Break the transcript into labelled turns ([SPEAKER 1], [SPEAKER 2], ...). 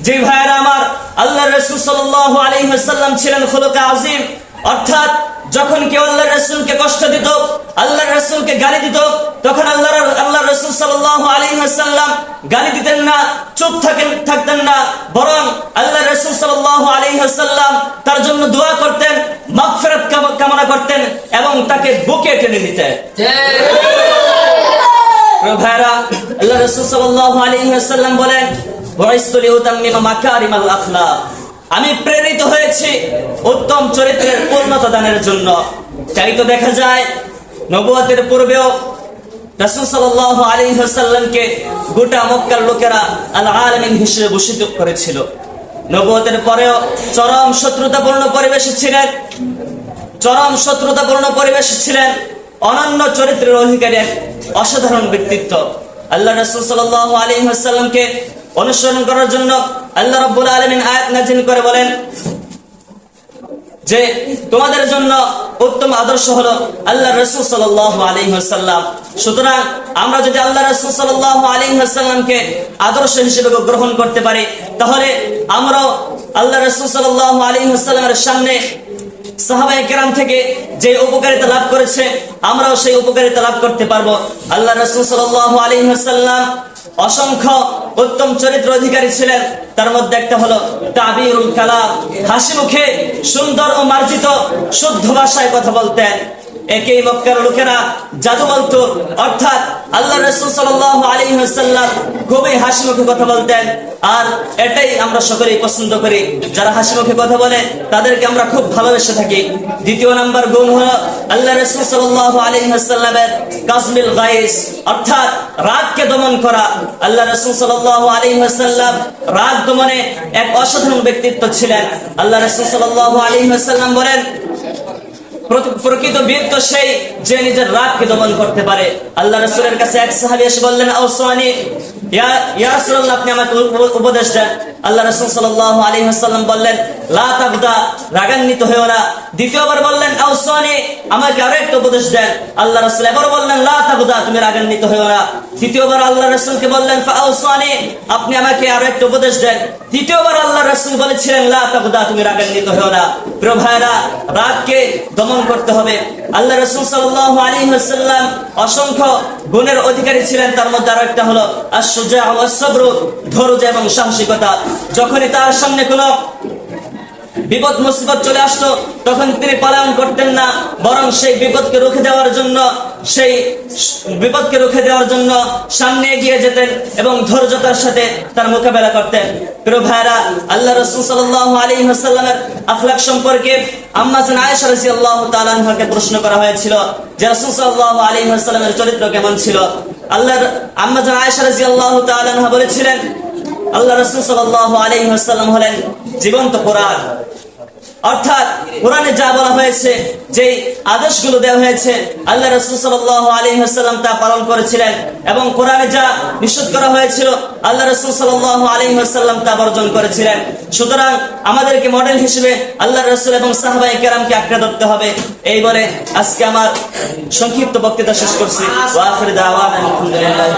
[SPEAKER 1] যে ভাইয়েরা আমার আল্লাহ রসুল সাল্লাল্লাহু আলাইহি ওয়াসাল্লাম ছিলেন খুলুকে আজিম, অর্থাৎ যখন কেউ আল্লাহ রসুলকে কষ্ট দিত আল্লাহ রসুলকে গালি দিত, তখন আল্লাহ আল্লাহ রসুল সাল্লাল্লাহু আলাইহি ওয়াসাল্লাম গালি দিতেন না, চুপ থাকেন, থাকতেন না, বরং আল্লাহ রসুল সাল্লাল্লাহু আলাইহি ওয়াসাল্লাম তার জন্য দোয়া করতেন, মাগফিরাত কাম- কামনা করতেন এবং তাকে বুকে টেনে নিতেন। ভাইরা আল্লাহ রাসূল সাল্লাল্লাহু আলাইহি ওয়াসাল্লাম বলেন মাকারিমাল আখলাক। আমি প্রেরিত হয়েছি উত্তম চরিত্রের পূর্ণতা দানের জন্য। তাই তো দেখা যায়, নবুয়তের পূর্বেও রাসূল সাল্লাল্লাহু আলাইহি ওয়াসাল্লামকে গোটা মক্কার লোকেরা আল আলামিন হিসেবে ভূষিত করেছিল। নবুয়তের পরেও চরম শত্রুতাপূর্ণ পরিবেশে ছিলেন, চরম শত্রুতাপূর্ণ পরিবেশ ছিলেন। অনন্য চরিত্রের অধিকারী এক অসাধারণ ব্যক্তিত্ব। আল্লাহ রসুল সাল্লাহ আলী সাল্লামকে অনুসরণ করার জন্য আল্লাহ রব্বুল আলমিন আয়াত নাজিল করে বলেন যে, তোমাদের জন্য উত্তম আদর্শ হলো আল্লাহ রসুল সাল্লাহ আলী সাল্লাম সুতরাং আমরা যদি আল্লাহ রসুল সাল্লাহ আলী সাল্লামকে আদর্শ হিসেবে গ্রহণ করতে পারি, তাহলে আমরাও আল্লাহ রসুল সাল্লাহ আলী সাল্লামের সামনে সাহাবাই একরাম থেকে যে উপকারিতা লাভ করেছে, আমরাও সেই উপকারিতা লাভ করতে পারব। আল্লাহ রসুল সাল্লাল্লাহু আলাইহি ওয়াসাল্লাম অসংখ্য উত্তম চরিত্র অধিকারী ছিলেন। তার মধ্যে একটা হলো তাবিরুল কালাম। হাসি মুখে সুন্দর ও মার্জিত, শুদ্ধ ভাষায় কথা বলতেন। একই মক্কার লোকেরা জাদু অর্থাৎ আল্লাহ রসুল সাল্লাল্লাহু আলাইহি ওয়াসাল্লাম খুবই হাসি মুখে কথা বলতেন। আর এটাই আমরা সকলেই পছন্দ করি। যারা হাসি মুখে কথা বলে, তাদেরকে আমরা খুব ভালোবেসে থাকি। দ্বিতীয় নাম্বার গুণ হলো আল্লাহ রসুল সাল্লাল্লাহু আলাইহি ওয়াসাল্লামের কাজমিল গাইস অর্থাৎ রাগকে দমন করা। আল্লাহ রসুল সাল্লাল্লাহু আলাইহি ওয়াসাল্লাম রাগ দমনে এক অসাধারণ ব্যক্তিত্ব ছিলেন। আল্লাহ রসুল সাল্লাল্লাহু আলাইহি ওয়াসাল্লাম বলেন প্রকৃত বীর তো সেই যে নিজের রাগকে দমন করতে পারে। আল্লাহ রসুলের কাছে এক সাহাবি এসে বললেন আউসানি আপনি আমাকে উপ- উপদেশ দেন। আল্লাহ রাসূল সাল্লাল্লাহু আলাইহি ওয়াসাল্লাম বললেন রাগান্বিত হয়েও না। দ্বিতীয়বার বললেন আমাকে আরও একটা উপদেশ দেন। আল্লাহ রাসূল এবার বললেন তুমি রাগান্বিত হয়েও না। তৃতীয়বার আল্লাহ রাসূলকে বললেন আপনি আমাকে আরও একটা উপদেশ দেন। তৃতীয়বার আল্লাহ রাসূল বলেছিলেন, লা তাগদা তুমি রাগান্বিত হয়েও না। প্রিয় রাগকে দমন করতে হবে। আল্লাহ রসুল সাল্লাহ আলী হাসাল্লাম অসংখ্য গুণের অধিকারী ছিলেন। তার মধ্যে আরও একটা হলো আশ্চর্য ধৈর্য এবং সাহসিকতা। যখনই তার সামনে কোনো বিপদ মুসিবত চলে আসতো তখন তিনি পালায়ন করতেন না, বরং সেই বিপদকে রুখে দেওয়ার জন্য, সেই বিপদকে রুখে দেওয়ার জন্য সামনে এগিয়ে যেতেন এবং ধৈর্যতার সাথে তার মোকাবেলা করতেন। প্রিয় ভাইরা আল্লাহ রসুল সাল্লাল্লাহু আলাইহি ওয়াসাল্লামের আখলাক সম্পর্কে আম্মা জান আয়েশা রাদিয়াল্লাহু তাআলা আনহাকে প্রশ্ন করা হয়েছিল যে রাসূল সাল্লাল্লাহু আলাইহি ওয়াসাল্লামের চরিত্র কেমন ছিল? আল্লাহর আম্মা জান আয়েশা রাদিয়াল্লাহু তাআলা আনহা বলেছিলেন আল্লাহ রসুল ওয়াসাল্লাম হলেন জীবন্ত কোরআন। অর্থাৎ কোরআনে যা বলা হয়েছে যে আদেশগুলো দেওয়া হয়েছে, আল্লাহ রসুল সাল্লাল্লাহু আলাইহি ওয়াসাল্লাম তা পালন করেছিলেন এবং কোরআনে যা নিষেধ করা হয়েছিল, আল্লাহ রসুল সাল্লাল্লাহু আলাইহি ওয়াসাল্লাম তা বর্জন করেছিলেন। সুতরাং আমাদেরকে মডেল হিসেবে আল্লাহ রসুল এবং সাহাবাই কেরামকে আঁকড়ে ধরতে হবে। এই বলে আজকে আমার সংক্ষিপ্ত বক্তৃতা শেষ করছি। আলহামদুলিল্লাহ।